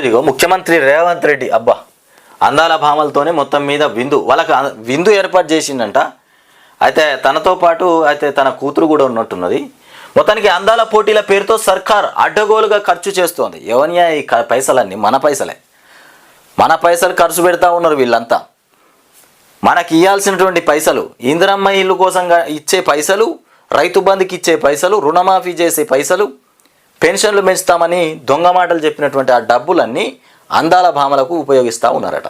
ఇదిగో ముఖ్యమంత్రి రేవంత్ రెడ్డి అబ్బా అందాల భామలతోనే మొత్తం మీద విందు వాళ్ళకి విందు ఏర్పాటు చేసిండంట. అయితే తనతో పాటు అయితే తన కూతురు కూడా ఉన్నట్టున్నది. మొత్తానికి అందాల పోటీల పేరుతో సర్కార్ అడ్డగోలుగా ఖర్చు చేస్తోంది. ఎవనియా ఈ పైసలన్నీ? మన పైసలే. మన పైసలు ఖర్చు పెడతా ఉన్నారు వీళ్ళంతా. మనకి ఇవ్వాల్సినటువంటి పైసలు ఇందిరమ్మ ఇల్లు కోసం ఇచ్చే పైసలు రైతు బంధుకి ఇచ్చే పైసలు రుణమాఫీ చేసే పైసలు పెన్షన్లు పెంచుతామని దొంగ మాటలు చెప్పినటువంటి ఆ డబ్బులన్నీ అందాల భామలకు ఉపయోగిస్తూ ఉన్నారట.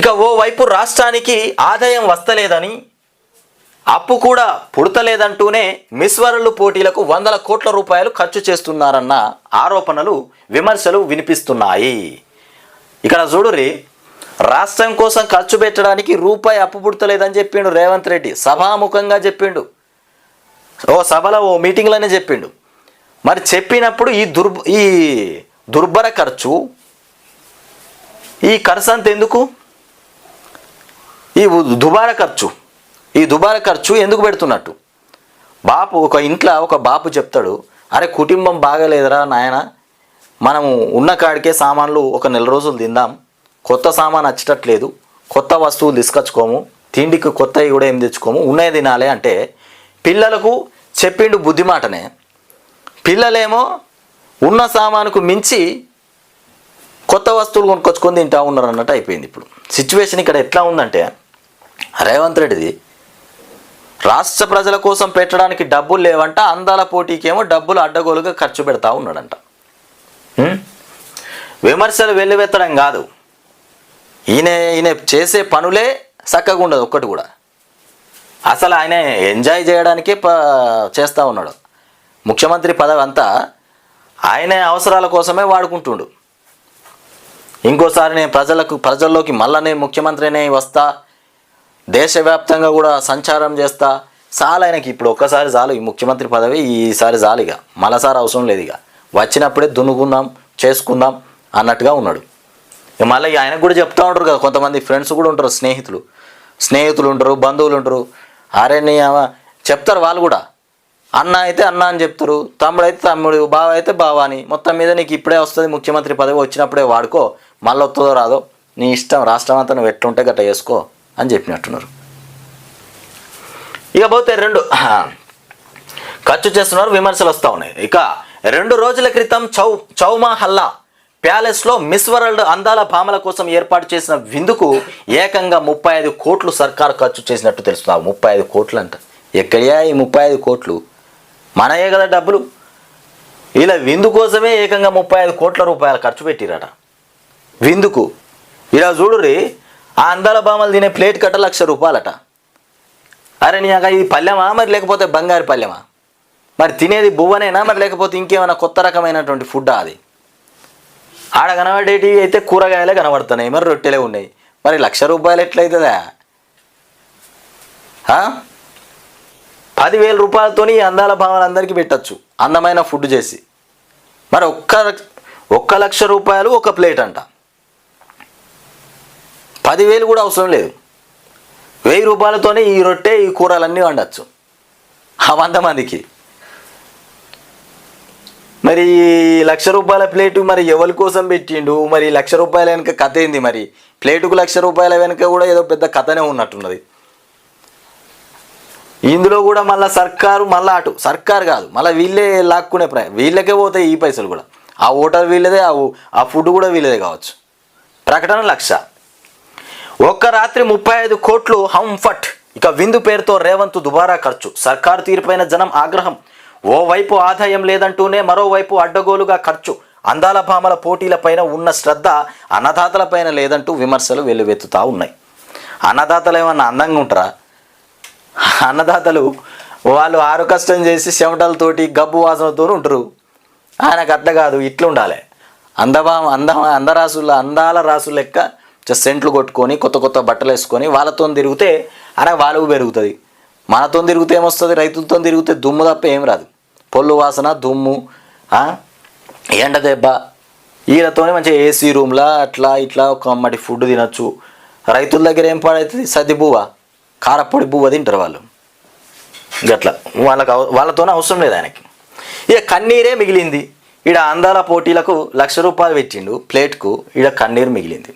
ఇక ఓవైపు రాష్ట్రానికి ఆదాయం వస్తలేదని అప్పు కూడా పుడతలేదంటూనే మిస్ పోటీలకు వందల కోట్ల రూపాయలు ఖర్చు చేస్తున్నారన్న ఆరోపణలు విమర్శలు వినిపిస్తున్నాయి. ఇక్కడ చూడురి రాష్ట్రం కోసం ఖర్చు పెట్టడానికి రూపాయి అప్పు పుడతలేదని చెప్పిండు రేవంత్ రెడ్డి. సభాముఖంగా చెప్పిండు. ఓ సభలో ఓ మీటింగ్లోనే చెప్పిండు. మరి చెప్పినప్పుడు ఈ దుర్బ ఈ దుర్భర ఖర్చు ఈ ఖర్చు అంత ఎందుకు? ఈ దుబారా ఖర్చు ఈ దుబారా ఖర్చు ఎందుకు పెడుతున్నట్టు? బాపు ఒక ఇంట్లో ఒక బాపు చెప్తాడు అరే కుటుంబం బాగలేదురా నాయన మనము ఉన్న కాడికే సామాన్లు ఒక నెల రోజులు తిందాం కొత్త సామాన్ వచ్చేటట్లేదు కొత్త వస్తువులు తీసుకొచ్చుకోము తిండికి కొత్తవి కూడా ఏం తెచ్చుకోము ఉన్నది తినాలి అంటే పిల్లలకు చెప్పిండు బుద్ధి మాటనే. పిల్లలేమో ఉన్న సామానుకు మించి కొత్త వస్తువులు కొనుక్కొచ్చుకొని తింటా ఉన్నారు అన్నట్టు అయిపోయింది ఇప్పుడు. సిచ్యువేషన్ ఇక్కడ ఎట్లా ఉందంటే రేవంత్ రెడ్డిది రాష్ట్ర ప్రజల కోసం పెట్టడానికి డబ్బులు లేవంట అందాల పోటీకేమో డబ్బులు అడ్డగోలుగా ఖర్చు పెడతా ఉన్నాడంట. విమర్శలు వెల్లువెత్తడం కాదు. ఈయన ఈయన చేసే పనులే చక్కగా ఉండదు ఒక్కటి కూడా. అసలు ఆయన ఎంజాయ్ చేయడానికే ప చేస్తూ ఉన్నాడు. ముఖ్యమంత్రి పదవి అంతా ఆయన అవసరాల కోసమే వాడుకుంటుండు. ఇంకోసారి నేను ప్రజలకు ప్రజల్లోకి మళ్ళా నేను ముఖ్యమంత్రినే వస్తా దేశవ్యాప్తంగా కూడా సంచారం చేస్తా చాలు ఆయనకి ఇప్పుడు ఒక్కసారి చాలు ఈ ముఖ్యమంత్రి పదవి ఈసారి చాలు ఇక. మళ్ళసారి అవసరం లేదు ఇక. వచ్చినప్పుడే దున్నుకుందాం చేసుకుందాం అన్నట్టుగా ఉన్నాడు. ఇక మళ్ళీ ఆయనకు కూడా చెప్తా ఉంటారు కదా కొంతమంది ఫ్రెండ్స్ కూడా ఉంటారు స్నేహితులు. స్నేహితులు ఉంటారు బంధువులు ఉంటారు. అరే నీ చెప్తారు వాళ్ళు కూడా. అన్న అయితే అన్న అని చెప్తారు తమ్ముడు అయితే తమ్ముడు బావ అయితే బావ అని మొత్తం మీద నీకు ఇప్పుడే వస్తుంది ముఖ్యమంత్రి పదవి వచ్చినప్పుడే వాడుకో. మళ్ళీ వస్తుందో రాదో? నీ ఇష్టం రాష్ట్రం అంతా నువ్వు ఎట్లుంటే గట్ట చేసుకో అని చెప్పినట్టున్నారు. ఇక పోతే రెండు. ఖర్చు చేస్తున్నారు విమర్శలు వస్తూ ఉన్నాయి. ఇక రెండు రోజుల క్రితం చౌ చౌమా హల్లా. ప్యాలెస్లో మిస్ వరల్డ్ అందాల భామల కోసం ఏర్పాటు చేసిన విందుకు ఏకంగా ముప్పై ఐదు కోట్లు సర్కారు ఖర్చు చేసినట్టు తెలుస్తుంది. ముప్పై ఐదు కోట్లు అంట ఎక్కడయా ఈ ముప్పై ఐదు కోట్లు? మనయే కదా డబ్బులు. ఇలా విందు కోసమే ఏకంగా ముప్పై ఐదు కోట్ల రూపాయలు ఖర్చు పెట్టిరట. విందుకు. ఇలా చూడుర్రి ఆ అందాల భామలు తినే ప్లేట్ కట్ట లక్ష రూపాయలట. అరే నీ ఇది పల్లెమా? మరి లేకపోతే బంగారు పల్లెమా? మరి తినేది బువ్వనేనా? మరి లేకపోతే ఇంకేమైనా కొత్త రకమైనటువంటి ఫుడ్ అది? ఆడ కనబడేటివి అయితే కూరగాయలే కనబడుతున్నాయి. మరి రొట్టెలే ఉన్నాయి. మరి లక్ష రూపాయలు ఎట్లయితుందా? పదివేల రూపాయలతోని ఈ అందాల భావాలందరికీ పెట్టచ్చు. అందమైన ఫుడ్ చేసి. మరి ఒక్క ఒక్క లక్ష రూపాయలు ఒక ప్లేట్ అంట. పదివేలు కూడా అవసరం లేదు. వెయ్యి రూపాయలతోనే ఈ రొట్టె ఈ కూరలన్నీ వండొచ్చు. ఆ వంద మందికి. మరి లక్ష రూపాయల ప్లేటు మరి ఎవరి కోసం పెట్టిండు? మరి లక్ష రూపాయల వెనుక కథ ఏంది మరి? ప్లేటుకు లక్ష రూపాయల వెనుక కూడా ఏదో పెద్ద కథనే ఉన్నట్టున్నది. ఇందులో కూడా మళ్ళీ సర్కారు మళ్ళీ అటు. సర్కారు కాదు మళ్ళీ వీళ్ళే లాక్కునే ప్ర వీళ్ళకే పోతాయి ఈ పైసలు కూడా. ఆ ఓటర్ వీళ్ళదే ఆ ఆ ఫుడ్ కూడా వీళ్ళదే కావచ్చు. ప్రకటన లక్ష. ఒక్క రాత్రి ముప్పై ఐదు కోట్లు హంఫట్. ఇక విందు పేరుతో రేవంత్ దుబారా ఖర్చు. సర్కారు తీరుపైన జనం ఆగ్రహం. ఓవైపు ఆదాయం లేదంటూనే మరోవైపు అడ్డగోలుగా ఖర్చు అందాల భామల పోటీలపైన ఉన్న శ్రద్ధ అన్నదాతలపైన లేదంటూ విమర్శలు వెల్లువెత్తుతా ఉన్నాయి. అన్నదాతలు ఏమన్నా అందంగా ఉంటారా? అన్నదాతలు వాళ్ళు ఆరు కష్టం చేసి చెమటలతోటి గబ్బు వాసనతో ఉంటారు. ఆయనకు అట్ట కాదు ఇట్లా ఉండాలి. అంద అందరాసుల అందాల రాసుల లెక్క సెంట్లు కొట్టుకొని కొత్త కొత్త బట్టలు వేసుకొని వాళ్ళతో తిరిగితే ఆయన వాళ్ళు పెరుగుతుంది. మనతో తిరిగితే ఏమొస్తుంది? రైతులతో తిరిగితే దుమ్ము తప్ప ఏం రాదు. పొల్లు వాసన దుమ్ము ఎండ దెబ్బ. వీళ్ళతోనే మంచిగా ఏసీ రూమ్లా అట్లా ఇట్లా ఒక మటి ఫుడ్ తినొచ్చు. రైతుల దగ్గర ఏం పాడైతుంది? సద్ది బువ్వ. కారపొడి బువ్వ తింటారు వాళ్ళు. గట్లా. వాళ్ళకి వాళ్ళతోనే అవసరం లేదు ఆయనకి. ఇక కన్నీరే మిగిలింది. ఈడ అందాల పోటీలకు లక్ష రూపాయలు పెట్టిండు ప్లేట్కు. ఈడ కన్నీరు మిగిలింది.